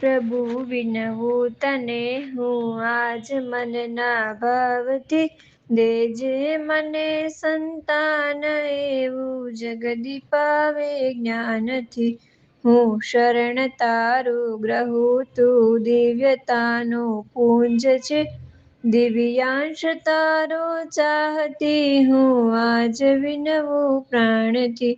પ્રભુ વિનવું તને હું આજ મનના ભાવથી દેજે મને સંતાન એવું જગદી પાવે જ્ઞાનથી. હું શરણ તારું ગ્રહું તું દિવ્યતાનો પુંજ છે. દિવ્યાંશ તારો ચાહતી હું આજ વિનવું પ્રાણથી.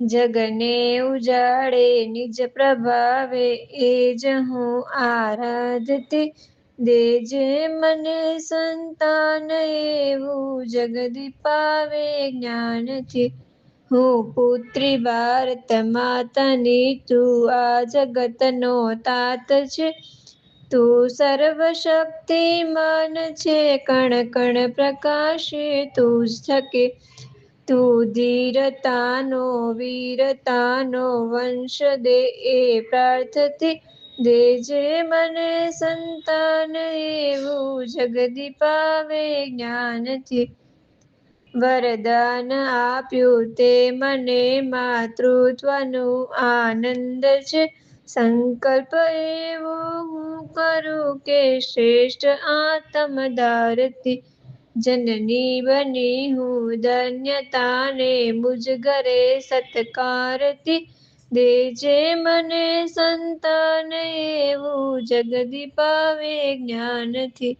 જગને ઉજાડે નિજ પ્રભાવે, એ જ હું આરાધતી. દેજે મને સંતાન, એવું જગદી પાવે જ્ઞાનથી. હું પુત્રી ભારત માતાની, તું આ જગતનો તાત છે. તું સર્વશક્તિમાન છે, કણ કણ પ્રકાશે તુજ થકે. તું ધીરતાનો વીરતાનો વંશ દે એ પ્રાર્થતી દેજે મને સંતાન એવું જગદી પાવે જ્ઞાનથી. વરદાન આપ્યું તે મને માતૃત્વનું આનંદ છે. સંકલ્પ એવો હું કરું કે શ્રેષ્ઠ આત્મ ધારતી જનની બની હું ધન્યતાને મુજ ઘરે સત્કારતી દેજે મને સંતાન એવું જગદી પાવે જ્ઞાનથી